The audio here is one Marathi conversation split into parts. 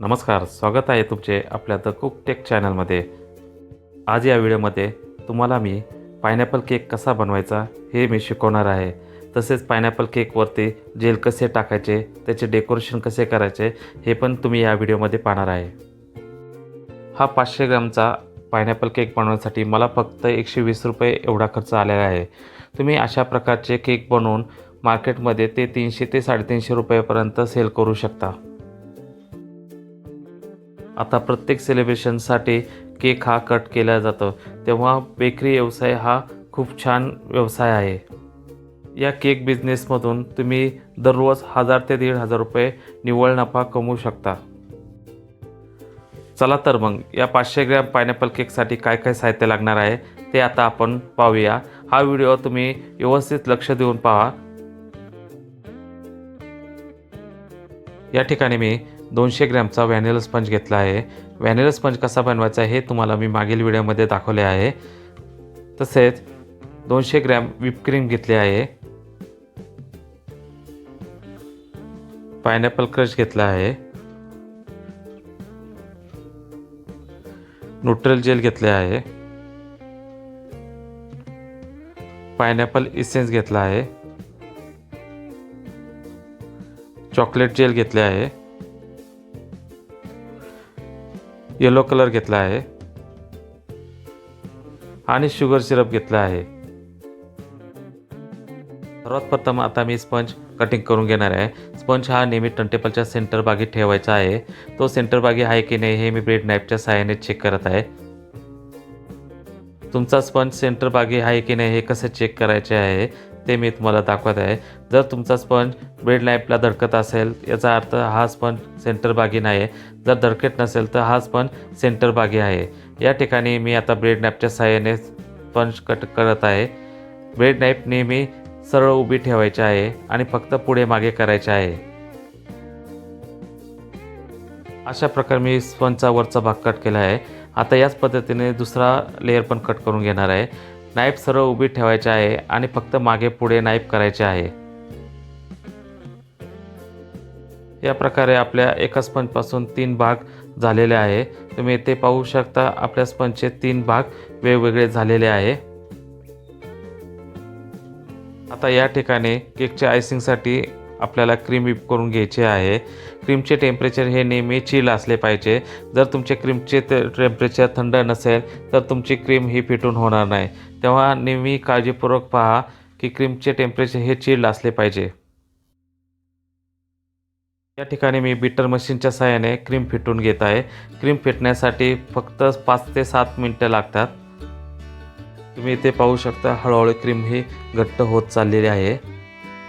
नमस्कार स्वागत आहे तुमचे आपल्या द कुक टेक चॅनलमध्ये आज या व्हिडिओमध्ये तुम्हाला मी पायनॅपल केक कसा बनवायचा हे मी शिकवणार आहे. तसेच पायनॅपल केकवरती जेल कसे टाकायचे त्याचे डेकोरेशन कसे करायचे हे पण तुम्ही या व्हिडिओमध्ये पाहणार आहे. हा पाचशे ग्रामचा पायनॅपल केक बनवण्यासाठी मला फक्त एकशे वीस रुपये एवढा खर्च आलेला आहे. तुम्ही अशा प्रकारचे केक बनवून मार्केटमध्ये ते तीनशे ते साडेतीनशे रुपयापर्यंत सेल करू शकता. आता प्रत्येक सेलिब्रेशनसाठी केक हा कट केला जातो. तेव्हा बेकरी व्यवसाय हा खूप छान व्यवसाय आहे. या केक बिझनेसमधून तुम्ही दररोज हजार ते दीड हजार रुपये निव्वळ नफा कमवू शकता. चला तर मग या पाचशे ग्रॅम पायनॅपल केकसाठी काय काय साहित्य लागणार आहे ते आता आपण पाहूया. हा व्हिडिओ तुम्ही व्यवस्थित लक्ष देऊन पहा. या ठिकाणी मी दोनशे ग्रॅमचा व्हॅनिला स्पंज घेतला आहे. व्हॅनिला स्पंज कसा बनवायचा हे तुम्हाला मी मागील व्हिडिओमध्ये दाखवले आहे. तसेच दोनशे ग्रॅम विपक्रीम घेतली आहे. पायनॅपल क्रश घेतला आहे. न्यूट्रल जेल घेतले आहे. पायनॅपल इसेन्स घेतला आहे. चॉकलेट जेल घेतले आहे. येलो कलर घेतला आहे. आणि शुगर सिरप घेतला आहे. सर्वात प्रथम आता मी स्पंज कटिंग करून घेणार आहे. स्पंज हा नेहमी टर्नटेबलच्या सेंटर बागी ठेवायचा आहे. तो सेंटर बागी आहे की नाही हे मी ब्रेड नाईफच्या सहाय्याने चेक करत आहे. तुमचा स्पंज सेंटर बागी आहे की नाही हे कसं चेक करायचे आहे? ते मी तुम्हाला दाखवत आहे. जर तुमचा स्पंज ब्रेड नाईफला धडकत असेल याचा अर्थ हा स्पंज सेंटर बागी नाही आहे जर धडकत नसेल तर हा स्पंज सेंटर बागी आहे. या ठिकाणी मी आता ब्रेड नाईफच्या सहाय्याने स्पंज कट करत आहे. ब्रेड नाईफ नेहमी सरळ उभी ठेवायची आहे आणि फक्त पुढे मागे करायचे आहे. अशा प्रकारे मी स्पंजचा वरचा भाग कट केला आहे. आता याच पद्धतीने दुसरा लेअर पण कट करून घेणार आहे. नाईफ सरळ उभी ठेवायची आहे आणि फक्त मागे पुढे नाईफ करायचे आहे. या प्रकारे आपल्या एका स्पंजपासून तीन भाग झालेले आहे. तुम्ही ते पाहू शकता आपल्या स्पंजचे तीन भाग वेगवेगळे झालेले आहे. आता या ठिकाणी केकच्या आयसिंगसाठी आपल्याला क्रीम विप करून घ्यायची आहे. क्रीमचे टेम्परेचर हे नेहमी चिल असले पाहिजे. जर तुमचे क्रीमचे टेम्परेचर थंड नसेल तर तुमची क्रीम ही फिटून होणार नाही. तेव्हा नेहमी काळजीपूर्वक पहा की क्रीमचे टेम्परेचर हे चिल्ड असले पाहिजे. या ठिकाणी मी बीटर मशीनच्या सहाय्याने क्रीम फिटून घेत आहे. क्रीम फिटण्यासाठी फक्त पाच ते सात मिनटं लागतात. तुम्ही इथे पाहू शकता हळूहळू क्रीम ही घट्ट होत चाललेली आहे.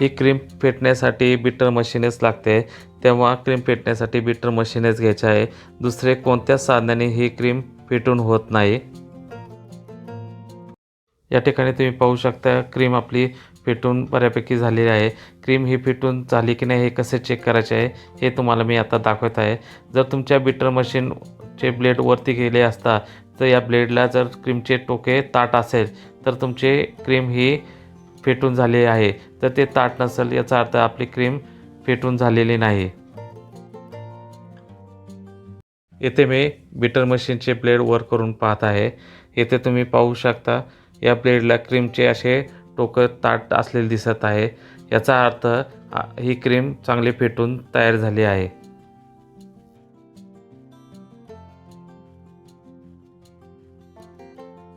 ही क्रीम फेटण्यासाठी बीटर मशीनच लागते. तेव्हा क्रीम फेटण्यासाठी बीटर मशीनच घ्यायचे आहे. दुसरे कोणत्याच साधनाने ही क्रीम फेटून होत नाही? या ठिकाणी तुम्ही पाहू शकता क्रीम आपली फेटून बऱ्यापैकी झालेली आहे. क्रीम ही फेटून झाली की नाही हे कसे चेक करायचे आहे हे तुम्हाला मी आता दाखवत आहे. जर तुमच्या बीटर मशीनचे ब्लेड वरती गेले असता तर या ब्लेडला जर क्रीमचे टोके ताट असेल तर तुमचे क्रीम ही फेटून झालेले आहे. तर ते ताट नसेल याचा अर्थ आपली क्रीम फेटून झालेली नाही. येथे मी बीटर मशीनचे ब्लेड वर करून पाहत आहे. येथे तुम्ही पाहू शकता या ब्लेडला क्रीमचे असे टोकं ताट असलेले दिसत आहे. याचा अर्थ ही क्रीम चांगली फेटून तयार झाली आहे.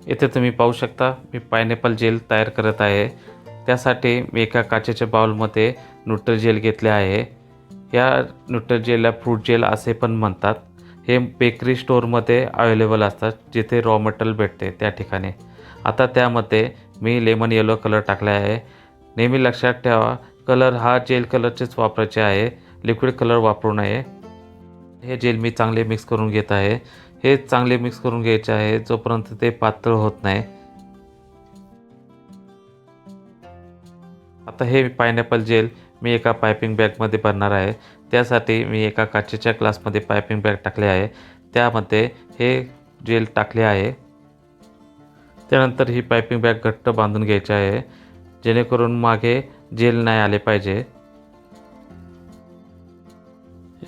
येथे तुम्ही पाहू शकता मी पायनॅपल जेल तयार करत आहे. त्यासाठी मी एका काचेच्या बाउलमध्ये न्यूट्र जेल घेतले आहे. या न्यूट्रल जेलला फ्रूट जेल असे पण म्हणतात. हे बेकरी स्टोअरमध्ये अवेलेबल असतात जिथे रॉ मटेरियल भेटते त्या ठिकाणी. आता त्यामध्ये मी लेमन येलो कलर टाकला आहे. नेहमी लक्षात ठेवा कलर हा जेल कलरचेच वापरायचे आहे. लिक्विड कलर वापरू नये. हे जेल मी चांगले मिक्स करून घेत आहे. हे चांगले मिक्स करून घ्यायचे आहे जोपर्यंत ते पातळ होत नाही. आता हे पायनॅपल जेल मी एका पायपिंग बॅगमध्ये भरणार आहे. त्यासाठी मी एका काचेच्या ग्लासमध्ये पायपिंग बॅग टाकले आहे. त्यामध्ये हे जेल टाकले आहे. त्यानंतर ही पायपिंग बॅग घट्ट बांधून घ्यायची आहे. जेणेकरून मागे जेल नाही आले पाहिजे.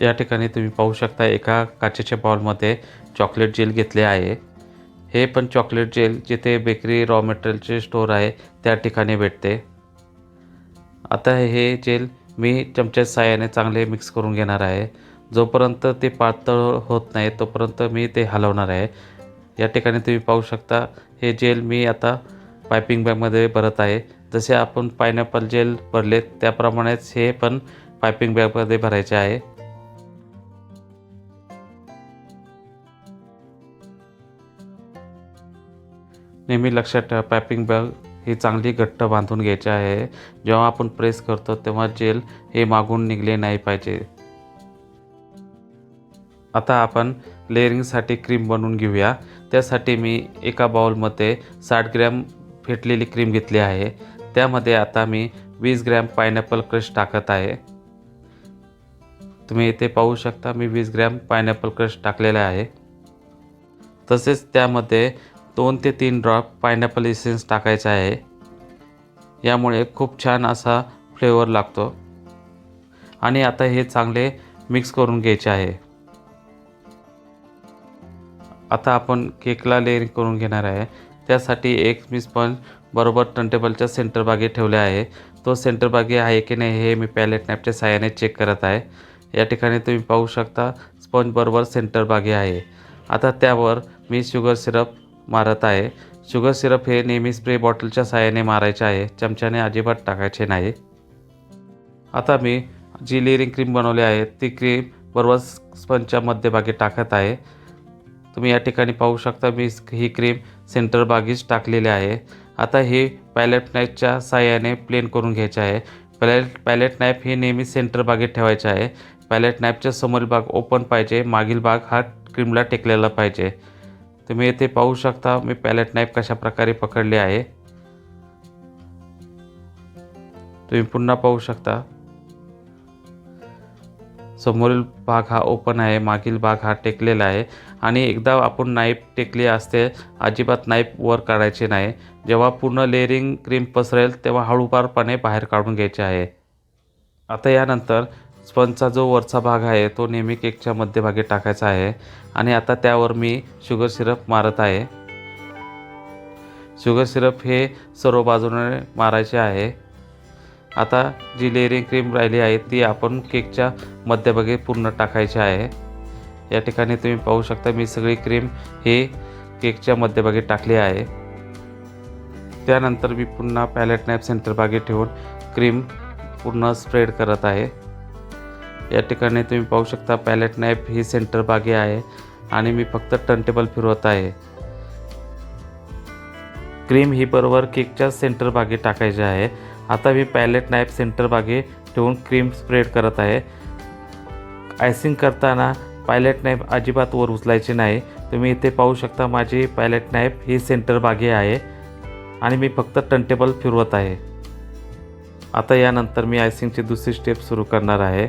या ठिकाणी तुम्ही पाहू शकता एका काचेच्या बाउलमध्ये चॉकलेट जेल घेतले आहे. हे पण चॉकलेट जेल जिथे बेकरी रॉ मटेरियलचे स्टोअर आहे त्या ठिकाणी भेटते. आता हे जेल मी चमच्या साहाय्याने चांगले मिक्स करून घेणार आहे. जोपर्यंत ते पातळ होत नाही तोपर्यंत मी ते हलवणार आहे. या ठिकाणी तुम्ही पाहू शकता हे जेल मी आता पायपिंग बॅगमध्ये भरत आहे. जसे आपण पायनॅपल जेल भरले त्याप्रमाणेच हे पण पायपिंग बॅगमध्ये भरायचे आहे. नेहमी लक्षात ठेवा पायपिंग बॅग ही चांगली घट्ट बांधून घ्यायची आहे. जेव्हा आपण प्रेस करतो तेव्हा जेल हे मागून निघले नाही पाहिजे. आता आपण लेअरिंगसाठी क्रीम बनवून घेऊया. त्यासाठी मी एका बाउलमध्ये साठ ग्रॅम फेटलेली क्रीम घेतली आहे. त्यामध्ये आता मी वीस ग्रॅम पायनॅपल क्रश टाकत आहे. तुम्ही इथे पाहू शकता मी वीस ग्रॅम पायनॅपल क्रश टाकलेला आहे. तसेच त्यामध्ये दोन ते तीन ड्रॉप पायनॅपल इसेन्स टाकायचा आहे. यामुळे खूप छान असा फ्लेवर लागतो. आणि आता हे चांगले मिक्स करून घ्यायचे आहे. आता आपण केकला लेअरिंग करून घेणार आहे. त्यासाठी एक मी स्पंज बरोबर टर्नटेबलच्या सेंटर बागे ठेवले आहे. तो सेंटर बागे आहे की नाही हे मी पॅलेट नॅपच्या साह्याने चेक करत आहे. या ठिकाणी तुम्ही पाहू शकता स्पंज बरोबर सेंटर बागे आहे. आता त्यावर मी शुगर सिरप मारत आहे. शुगर सिरप हे नेहमी स्प्रे बॉटलच्या साहाय्याने मारायचे आहे. चमच्याने अजिबात टाकायचे नाही. आता मी जी लेअरिंग क्रीम बनवली आहे ती क्रीम बरोबर स्पंजच्या मध्यभागी टाकत आहे. तुम्ही या ठिकाणी पाहू शकता मी ही क्रीम सेंटर बागीच टाकलेली आहे. आता हे पॅलेट नाईफच्या साह्याने प्लेन करून घ्यायचे आहे. पॅलेट पॅलेट नाईफ हे नेहमी सेंटर बागेत ठेवायचे आहे. पॅलेट नाईफच्या समोरील भाग ओपन पाहिजे मागील भाग हा क्रीमला टेकलेला पाहिजे. तुम्ही येथे पाहू शकता मी पॅलेट नाईफ कशा प्रकारे पकडले आहे. तुम्ही पुन्हा पाहू शकता. समोरील भाग हा ओपन आहे मागील भाग हा टेकलेला आहे. आणि एकदा आपण नाईफ टेकली असते अजिबात नाईफ वर काढायचे नाही. जेव्हा पूर्ण लेअरिंग क्रीम पसरेल तेव्हा हळूवारपणे बाहेर काढून घ्यायचे आहे. आता यानंतर स्पंजचा जो वरचा भाग आहे तो नेहमी केकच्या मध्यभागी टाकायचा आहे. आणि आता त्यावर मी शुगर सिरप मारत आहे. शुगर सिरप हे सर्व बाजूने मारायचे आहे. आता जी लेअरिंग क्रीम राहिली आहे ती आपण केकच्या मध्यभागी पूर्ण टाकायची आहे. या ठिकाणी तुम्ही पाहू शकता मी सगळी क्रीम हे केकच्या मध्यभागी टाकली आहे. त्यानंतर मी पुन्हा पॅलेट नॅप सेंटरभागी ठेवून क्रीम पूर्ण स्प्रेड करत आहे. या ठिकाणी तुम्ही पाहू शकता पॅलेट नाईफ ही सेंटर बागी आहे आणि मी फक्त टर्नटेबल फिरवत आहे. क्रीम ही बरोबर केकच्या सेंटर बागे टाकायची आहे. आता मी पॅलेट नाईफ सेंटर बागे ठेवून क्रीम स्प्रेड करत आहे. आयसिंग करताना पायलेट नाईफ अजिबात वर उचलायची नाही. तुम्ही इथे पाहू शकता माझी पायलेट नाईफ ही सेंटर बागे आहे आणि मी फक्त टर्नटेबल फिरवत आहे. आता यानंतर मी आयसिंगची दुसरी स्टेप सुरू करणार आहे.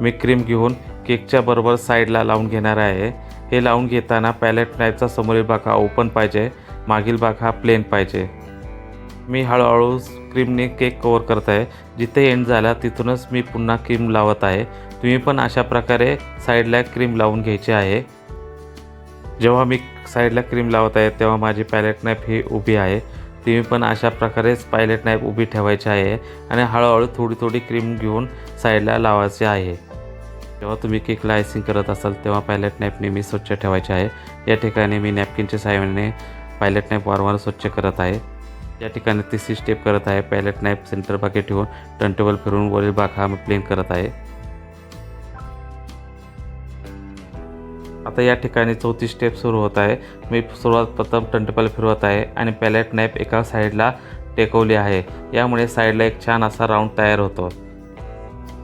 मी क्रीम घेऊन केकच्या बरोबर साईडला लावून घेणार आहे. हे लावून घेताना पॅलेट नाईफचा समोरील भाग हा ओपन पाहिजे मागील भाग हा प्लेन पाहिजे. मी हळूहळू क्रीमने केक कवर करत आहे. जिथे एंड झाला तिथूनच मी पुन्हा क्रीम लावत आहे. तुम्ही पण अशा प्रकारे साईडला क्रीम लावून घ्यायची आहे. जेव्हा मी साईडला क्रीम लावत आहे तेव्हा माझी पॅलेट नाईफ ही उभी आहे. तुम्ही पण अशा प्रकारेच पायलेट नाईफ उभी ठेवायची आहे आणि हळूहळू थोडी थोडी क्रीम घेऊन साईडला लावायची आहे. जेव्हा तुम्ही केकला आयसिंग करत असाल तेव्हा पायलट नाईफ नेहमी स्वच्छ ठेवायचे आहे. या ठिकाणी मी नॅपकिनच्या साहाय्याने पायलट नाईप वारंवार स्वच्छ करत आहे. या ठिकाणी तिसरी स्टेप करत आहे. पायलट नाईप सेंटर बाकी ठेवून टर्नटेबल फिरून वरील भाग हा मी प्लेन करत आहे. आता या ठिकाणी चौथी स्टेप सुरू होत आहे. मी सुरुवात प्रथम टंटपल फिरवत आहे आणि पॅलेट नॅप एका साईडला टेकवली आहे. यामुळे साईडला एक छान असा राऊंड तयार होतो.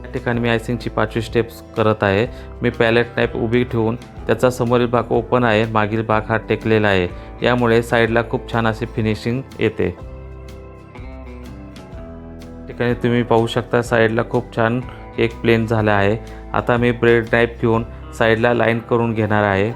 या ठिकाणी मी आयसिंगची पाचवी स्टेप करत आहे. मी पॅलेट नॅप उभी ठेवून त्याचा समोरील भाग ओपन आहे. मागील भाग हा टेकलेला आहे. यामुळे साईडला खूप छान असे फिनिशिंग येते. ठिकाणी तुम्ही पाहू शकता साईडला खूप छान एक प्लेन झाला आहे. आता मी ब्रेड नॅप घेऊन साईडला लाईन करून घेणार आहे.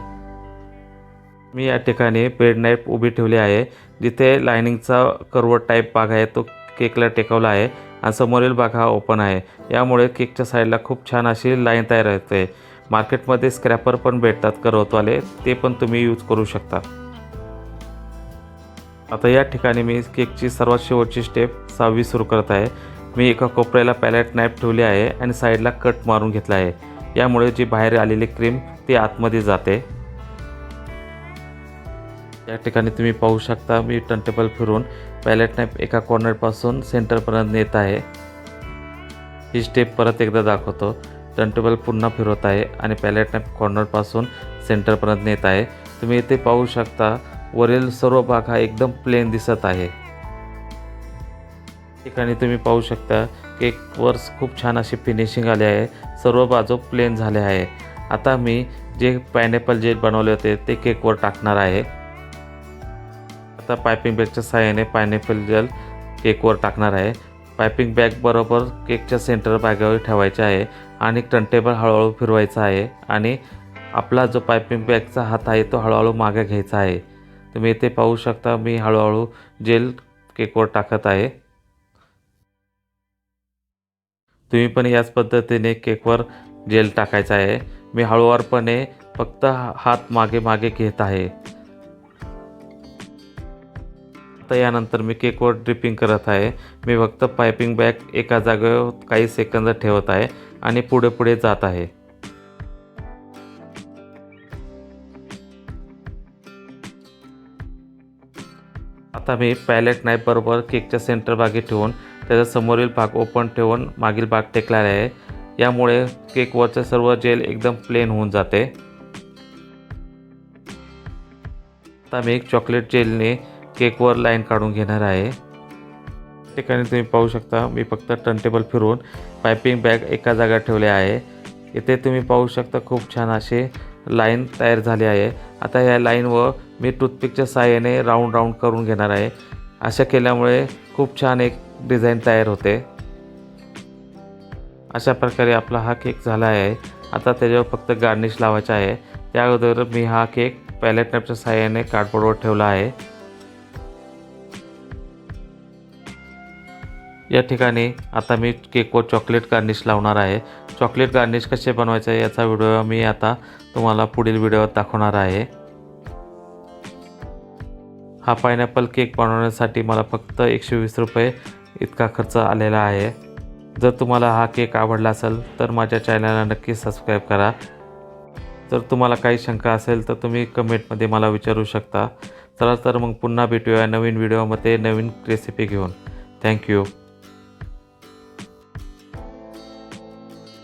मी या ठिकाणी पेड नाईफ उभी ठेवली आहे. जिथे लायनिंगचा करवट टाईप भाग आहे तो केकला टेकवला आहे आणि समोरील भाग हा ओपन आहे. यामुळे केकच्या साईडला खूप छान अशी लाईन तयार होते. मार्केटमध्ये स्क्रॅपर पण भेटतात करवतवाले ते पण तुम्ही यूज करू शकता. आता या ठिकाणी मी केकची सर्वात शेवटची स्टेप सहावी सुरू करत आहे. मी एका कोपऱ्याला पॅलेट नाईफ ठेवली आहे आणि साईडला कट मारून घेतला आहे. यामुळे जी बाहेर आलेली क्रीम ती आतमध्ये जाते. या ठिकाणी तुम्ही पाहू शकता मी टर्नटेबल फिरून पॅलेट नाईफ एका कॉर्नरपासून सेंटरपर्यंत नेत आहे. ही स्टेप परत एकदा दाखवतो. टर्नटेबल पुन्हा फिरवत आहे आणि पॅलेट नाईफ कॉर्नरपासून सेंटरपर्यंत नेत आहे. तुम्ही इथे पाहू शकता वरील सर्व भाग हा एकदम प्लेन दिसत आहे. ठिकाणी तुम्ही पाहू शकता केकवर खूप छान अशी फिनिशिंग आली आहे. सर्व बाजू प्लेन झाले आहे. आता मी जे पायनॅपल जे बनवले होते ते केकवर टाकणार आहे. आता पायपिंग बॅगच्या सहाय्याने पायनॅपल जेल केकवर टाकणार आहे. पायपिंग बॅग बरोबर केकच्या सेंटर बॅगावर ठेवायचे आहे आणि टर्नटेबल हळूहळू फिरवायचा आहे आणि आपला जो पायपिंग बॅगचा हात आहे तो हळूहळू मागे घ्यायचा आहे. तुम्ही इथे पाहू शकता मी हळूहळू जेल केकवर टाकत आहे. तुम्ही पण याच पद्धतीने केकवर जेल टाकायचा आहे. मी हळूवारपणे फक्त हात मागे मागे घेत आहे. आता यानंतर मी केकवर ड्रिपिंग करत आहे. मी फक्त पायपिंग बॅग एका जागेवर काही सेकंद ठेवत आहे आणि पुढे पुढे जात आहे. आता मी पॅलेट नाईफ बरोबर केकच्या सेंटर भागी ठेवून त्याचा समोरील भाग ओपन ठेवून मागील भाग टेकलेला आहे. यामुळे केकवरचं सर्व जेल एकदम प्लेन होऊन जाते. आता मी एक चॉकलेट जेलने केकवर लाईन काढून घेणार आहे. ठिकाणी तुम्ही पाहू शकता मी फक्त टर्नटेबल फिरवून पायपिंग बॅग एका जागा ठेवले आहे. इथे तुम्ही पाहू शकता खूप छान असे लाईन तयार झाली आहे. आता या लाईनवर मी टूथपिकच्या सहाय्याने राऊंड राऊंड करून घेणार आहे. अशा केल्यामुळे खूप छान एक डिझाईन तयार होते. अशा प्रकारे आपला हा केक झाला आहे. आता त्याच्यावर फक्त गार्निश लावायचं आहे. त्या अगोदर मी हा केक पॅलेट नॅपच्या सहाय्याने कार्डबोर्डवर ठेवला आहे. या ठिकाणी आता मी केकवर चॉकलेट गार्निश लावणार आहे. चॉकलेट गार्निश कसे बनवायचे आहे याचा व्हिडिओ मी आता तुम्हाला पुढील व्हिडिओत दाखवणार आहे. हा पायनॅपल केक बनवण्यासाठी मला फक्त एकशे वीस रुपये इतका खर्च आलेला आहे. जर तुम्हाला हा केक आवडला असेल तर माझ्या चॅनलला नक्की सबस्क्राईब करा. जर तुम्हाला काही शंका असेल तर तुम्ही कमेंटमध्ये मला विचारू शकता. चला तर मग पुन्हा भेटूया नवीन व्हिडिओमध्ये नवीन रेसिपी घेऊन. थँक्यू